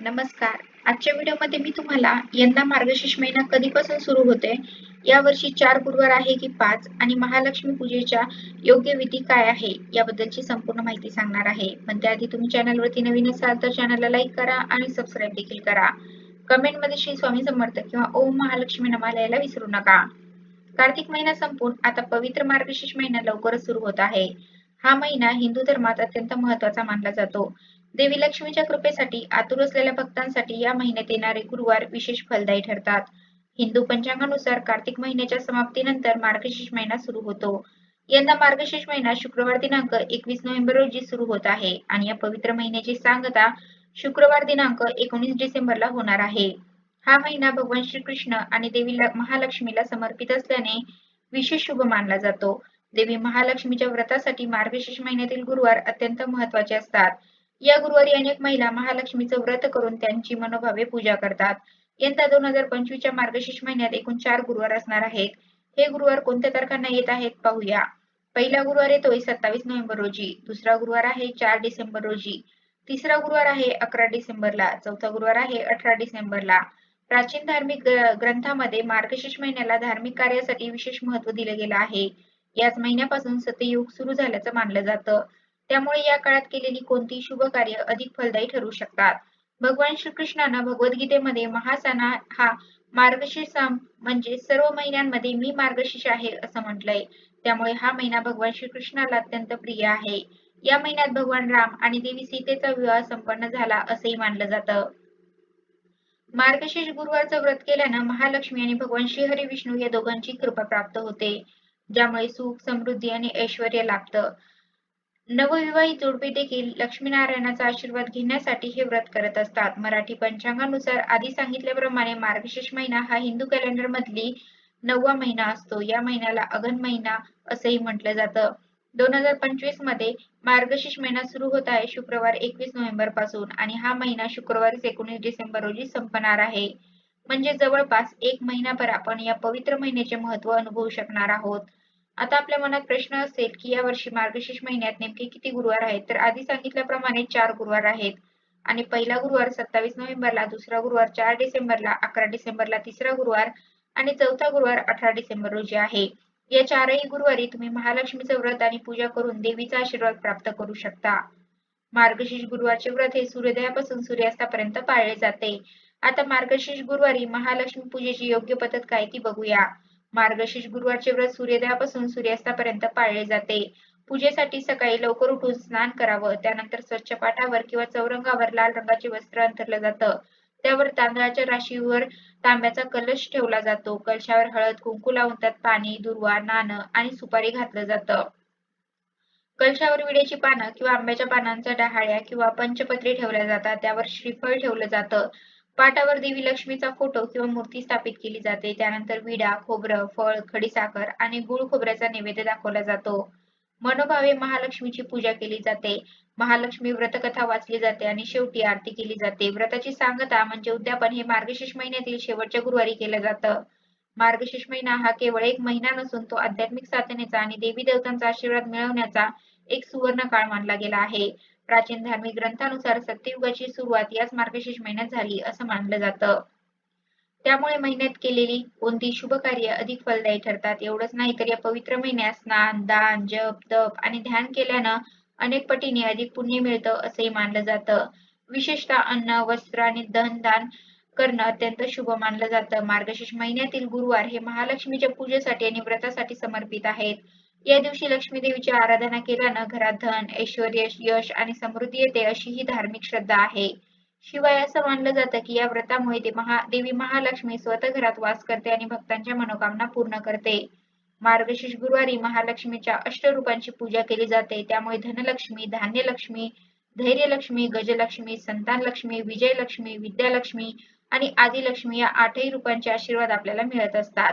नमस्कार. आजच्या व्हिडिओमध्ये मी तुम्हाला यंदा मार्गशीर्ष महिना कधीपासून सुरू होते यावर्षी चार गुरुवार आहे की पाच आणि महालक्ष्मी पूजेच्या योग्य विधी काय आहे याबद्दलची संपूर्ण माहिती सांगणार आहे. पण त्याआधी तुम्ही चॅनलवरती नवीन असाल तर चॅनलला लाईक करा आणि सबस्क्राईब देखील करा. कमेंटमध्ये श्री स्वामी समर्थ किंवा ओम महालक्ष्मी नमाला यायला विसरू नका. कार्तिक महिना संपून आता पवित्र मार्गशीर्ष महिना लवकरच सुरू होत आहे. हा महिना हिंदू धर्मात अत्यंत महत्त्वाचा मानला जातो. देवी लक्ष्मीच्या कृपेसाठी आतुर असलेल्या भक्तांसाठी या महिन्यात येणारे गुरुवार विशेष फलदायी ठरतात. हिंदू पंचांगानुसार कार्तिक महिन्याच्या समाप्तीनंतर मार्गशीर्ष महिना सुरू होतो. यंदा मार्गशीर्ष महिना शुक्रवार दिनांक एकवीस नोव्हेंबर रोजी सुरू होत आहे आणि या पवित्र महिन्याची सांगता शुक्रवार दिनांक एकोणीस डिसेंबरला होणार आहे. हा महिना भगवान श्रीकृष्ण आणि देवी महालक्ष्मीला समर्पित असल्याने विशेष शुभ मानला जातो. देवी महालक्ष्मीच्या व्रतासाठी मार्गशीर्ष महिन्यातील गुरुवार अत्यंत महत्त्वाचे असतात. या गुरुवारी अनेक महिला महालक्ष्मीचं व्रत करून त्यांची मनोभावे पूजा करतात. यंदा दोन हजार पंचवीसच्या मार्गशीर्ष महिन्यात एकूण चार गुरुवार असणार आहेत. हे गुरुवार कोणत्या तारखांना येत आहेत पाहूया. पहिला गुरुवार येतोय सत्तावीस नोव्हेंबर रोजी. दुसरा गुरुवार आहे चार डिसेंबर रोजी. तिसरा गुरुवार आहे अकरा डिसेंबरला. चौथा गुरुवार आहे अठरा डिसेंबरला. प्राचीन धार्मिक ग्रंथामध्ये मार्गशीर्ष महिन्याला धार्मिक कार्यासाठी विशेष महत्त्व दिले गेलं आहे. याच महिन्यापासून सतयुग सुरू झाल्याचं मानलं जातं. त्यामुळे या काळात केलेली कोणतीही शुभ कार्य अधिक फलदायी ठरू शकतात. भगवान श्रीकृष्णानं भगवद्गीतेमध्ये महासना हा मार्गशीर्ष म्हणजे सर्व महिन्यांमध्ये मी मार्गशीर्ष आहे असं म्हटलंय. त्यामुळे हा महिना भगवान श्रीकृष्णाला अत्यंत प्रिय आहे. या महिन्यात भगवान राम आणि देवी सीतेचा विवाह संपन्न झाला असंही मानलं जातं. मार्गशीर्ष गुरुवारचं व्रत केल्यानं महालक्ष्मी आणि भगवान श्रीहरी विष्णू या दोघांची कृपा प्राप्त होते. ज्यामुळे सुख समृद्धी आणि ऐश्वर लाभतं. नवविवाहित जोडपे देखील लक्ष्मीनारायणाचा आशीर्वाद घेण्यासाठी हे व्रत करत असतात. मराठी पंचांगानुसार आधी सांगितल्याप्रमाणे मार्गशीर्ष महिना हा हिंदू कॅलेंडर मधली नववा महिना असतो. या महिन्याला अगन महिना असंही म्हटलं जातं. दोन हजार पंचवीसमध्ये मार्गशीर्ष महिना सुरू होत आहे शुक्रवार एकवीस नोव्हेंबरपासून आणि हा महिना शुक्रवारी एकोणीस डिसेंबर रोजी संपणार आहे. म्हणजे जवळपास एक महिनाभर आपण या पवित्र महिन्याचे महत्त्व अनुभवू शकणार आहोत. आता आपल्या मनात प्रश्न असेल की या वर्षी मार्गशीर्ष महिन्यात नेमके किती गुरुवार आहेत? तर आधी सांगितल्याप्रमाणे चार गुरुवार आहेत. आणि पहिला गुरुवार सत्तावीस नोव्हेंबरला दुसरा गुरुवार चार डिसेंबरला अकरा डिसेंबरला तिसरा गुरुवार आणि चौथा गुरुवार अठरा डिसेंबर रोजी आहे. या चारही गुरुवारी तुम्ही महालक्ष्मीचं व्रत आणि पूजा करून देवीचा आशीर्वाद प्राप्त करू शकता. मार्गशीर्ष गुरुवारचे व्रत हे सूर्योदयापासून सूर्यास्तापर्यंत पाळले जाते. आता मार्गशीर्ष गुरुवारी महालक्ष्मी पूजेची योग्य पद्धत काय ती बघूया. मार्गशीर्ष गुरुवारचे व्रत सूर्योदयापासून सूर्यास्तापर्यंत पाळले जाते. पूजेसाठी सकाळी लवकर उठून स्नान करावं त्यानंतर स्वच्छ पाठावर किंवा चौरंगावर लाल रंगाचे वस्त्र अंथरलं जातं. त्यावर तांदळाच्या राशीवर तांब्याचा कलश ठेवला जातो. कलशावर हळद कुंकू लावून त्यात पाणी दुर्वा नाणं आणि सुपारी घातलं जातं. कलशावर विड्याची पानं किंवा आंब्याच्या पानांच्या डहाळ्या किंवा पंचपत्री ठेवल्या जातात. त्यावर श्रीफळ ठेवलं जातं. पाटावर देवी लक्ष्मीचा फोटो किंवा मूर्ती स्थापित केली जाते. त्यानंतर विडा खोबरं फळ खडीसाखर आणि गुळ खोबऱ्याचा नैवेद्य दाखवला जातो. मनोभावे महालक्ष्मीची पूजा केली जाते. महालक्ष्मी व्रतकथा वाचली जाते आणि शेवटी आरती केली जाते. व्रताची सांगता म्हणजे उद्यापन हे मार्गशीर्ष महिन्यातील शेवटच्या गुरुवारी केलं जातं. मार्गशीर्ष महिना हा केवळ एक महिना नसून तो आध्यात्मिक साधनेचा आणि देवी देवतांचा आशीर्वाद मिळवण्याचा एक सुवर्ण काळ मानला गेला आहे. प्राचीन धार्मिक ग्रंथानुसार सत्ययुगाची सुरुवात याच मार्गशीर्ष महिन्यात झाली असं मानलं जातं. त्यामुळे महिन्यात केलेली कोणती शुभ कार्य अधिक फलदायी ठरतात एवढंच नाही तर या पवित्र महिन्यात स्नान दान जप तप आणि ध्यान केल्यानं अनेक पटीने अधिक पुण्य मिळतं असंही मानलं जातं. विशेषतः अन्न वस्त्र आणि धन दान करणं अत्यंत शुभ मानलं जातं. मार्गशीर्ष महिन्यातील गुरुवार हे महालक्ष्मीच्या पूजेसाठी आणि व्रतासाठी समर्पित आहेत. या दिवशी लक्ष्मी देवीची आराधना केल्यानं घरात धन ऐश्वर यश आणि समृद्धी येते अशी ही धार्मिक श्रद्धा आहे. शिवाय असं मानलं जातं की या व्रतामुळे ते महा देवी महालक्ष्मी स्वतः घरात वास करते आणि भक्तांच्या मनोकामना पूर्ण करते. मार्गशीर्ष गुरुवारी महालक्ष्मीच्या अष्टरूपांची पूजा केली जाते. त्यामुळे धनलक्ष्मी धान्यलक्ष्मी धैर्यलक्ष्मी गजलक्ष्मी संतानलक्ष्मी विजयलक्ष्मी विद्यालक्ष्मी आणि आदिलक्ष्मी या आठही रूपांचे आशीर्वाद आपल्याला मिळत असतात.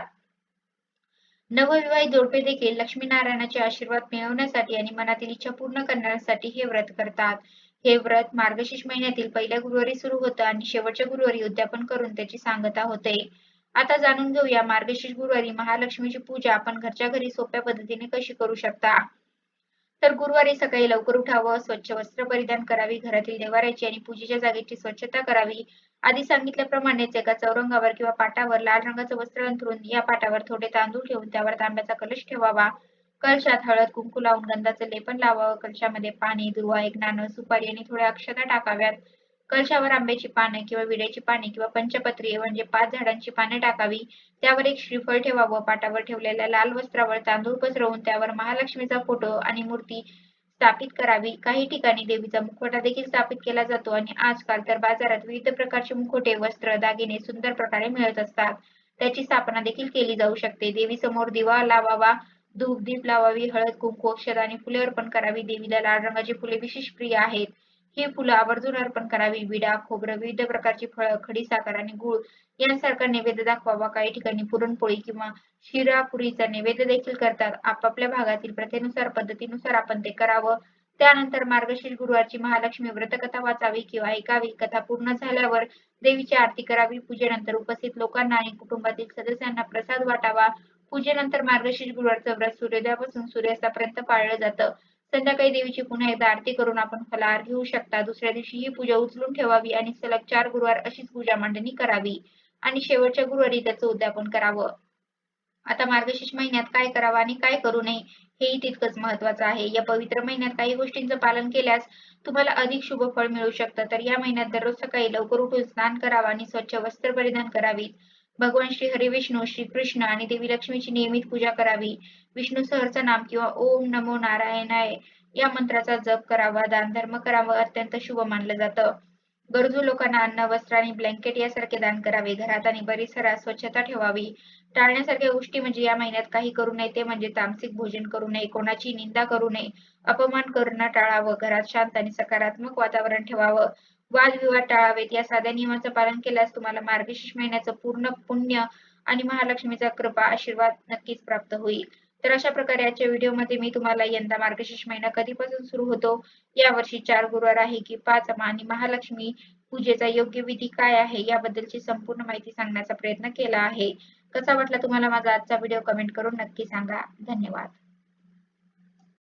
नवविवाहित जोडपे देखील लक्ष्मीनारायणाचे आशीर्वाद मिळवण्यासाठी आणि मनातील इच्छा पूर्ण करण्यासाठी हे व्रत करतात. हे व्रत मार्गशीर्ष महिन्यातील पहिल्या गुरुवारी सुरू होतं आणि शेवटच्या गुरुवारी उद्यापन करून त्याची सांगता होते. आता जाणून घेऊया मार्गशीर्ष गुरुवारी महालक्ष्मीची पूजा आपण घरच्या घरी सोप्या पद्धतीने कशी करू शकता? तर गुरुवारी सकाळी लवकर उठावं स्वच्छ वस्त्र परिधान करावी घरातील देवाऱ्याची आणि पूजेच्या जागेची स्वच्छता करावी. आधी सांगितल्याप्रमाणेच एका चौरंगावर किंवा पाटावर लाल रंगाचं वस्त्र अंथरून या पाटावर थोडे तांदूळ ठेवून त्यावर तांब्याचा कलश ठेवावा. कलशात हळद कुंकू लावून गंधाचं लेपन लावावं. कलशामध्ये पाणी दुर्वा एक नाणं सुपारी आणि थोड्या अक्षता टाकाव्यात. कलशावर आंब्याची पाने किंवा विड्याची पाने किंवा पंचपत्री म्हणजे पाच झाडांची पाने टाकावी. त्यावर एक श्रीफळ ठेवावं. पाटावर ठेवलेल्या लाल वस्त्रावर तांदूळ पसरवून त्यावर महालक्ष्मीचा फोटो आणि मूर्ती स्थापित करावी. काही ठिकाणी देवीचा मुखवटा देखील स्थापित केला जातो आणि आजकाल तर बाजारात विविध प्रकारचे मुखवटे वस्त्र दागिने सुंदर प्रकारे मिळत असतात. त्याची स्थापना देखील केली जाऊ शकते. देवी समोर दिवा लावावा धूप दीप लावावी हळद कुंकू अक्षत आणि फुले अर्पण करावी. देवीला लाल रंगाची फुले विशेष प्रिय आहेत. ही फुलं आवर्जून अर्पण करावी. विडा खोबरं विविध प्रकारची फळं खडी साखर आणि गुळ यांसारखा नैवेद्य दाखवावा. काही ठिकाणी पुरणपोळी किंवा शिरा पुरीचा नैवेद्य देखील करतात. आपापल्या भागातील प्रथेनुसार पद्धतीनुसार आपण ते करावं. त्यानंतर मार्गशीर्ष गुरुवारची महालक्ष्मी व्रतकथा वाचावी किंवा ऐकावी. कथा पूर्ण झाल्यावर देवीची आरती करावी. पूजेनंतर उपस्थित लोकांना आणि कुटुंबातील सदस्यांना प्रसाद वाटावा. पूजेनंतर मार्गशीर्ष गुरुवारचं व्रत सूर्योदयापासून सूर्यास्तापर्यंत पाळलं जातं. संध्याकाळी देवीची पुन्हा एकदा आरती करून आपण फलाहार घेऊ शकता. दुसऱ्या दिवशी ही पूजा उचलून ठेवावी आणि सलग चार गुरुवार अशीच पूजा मांडणी करावी. आणि शेवटच्या गुरुवारी त्याचं उद्यापन करावं. आता मार्गशीर्ष महिन्यात काय करावं आणि काय करू नये हेही तितकंच महत्वाचं आहे. या पवित्र महिन्यात काही गोष्टींचं पालन केल्यास तुम्हाला अधिक शुभ फळ मिळू शकतं. तर या महिन्यात दररोज सकाळी लवकर उठून स्नान करावं आणि स्वच्छ वस्त्र परिधान करावीत. भगवान श्री हरी विष्णू श्री कृष्ण आणि देवी लक्ष्मीची नियमित पूजा करावी. विष्णू सहरचा नाम किंवा ओम नमो नारायणाय या मंत्राचा जप करावा दान धर्म अत्यंत शुभ मानलं जातं. गरजू लोकांना अन्न वस्त्र आणि ब्लँकेट यासारखे दान करावे. घरात आणि परिसरात स्वच्छता ठेवावी. टाळण्यासारख्या गोष्टी म्हणजे या महिन्यात काही करू नये ते म्हणजे तामसिक भोजन करू नये कोणाची निंदा करू नये अपमान करणं टाळावं घरात शांत आणि सकारात्मक वातावरण ठेवावं. वादविवाद टाळावेत. या साध्या नियमांचं पालन केल्यास तुम्हाला मार्गशीर्ष महिन्याचं पूर्ण पुण्य आणि महालक्ष्मीचा कृपा आशीर्वाद नक्कीच प्राप्त होईल. तर अशा प्रकारे आजच्या व्हिडिओमध्ये मी तुम्हाला यंदा मार्गशीर्ष महिना कधीपासून सुरू होतो? यावर्षी चार गुरुवार आहे की पाच आणि महालक्ष्मी पूजेचा योग्य विधी काय आहे? याबद्दलची संपूर्ण माहिती सांगण्याचा प्रयत्न केला आहे. कसा वाटला तुम्हाला माझा आजचा व्हिडिओ? कमेंट करून नक्की सांगा. धन्यवाद.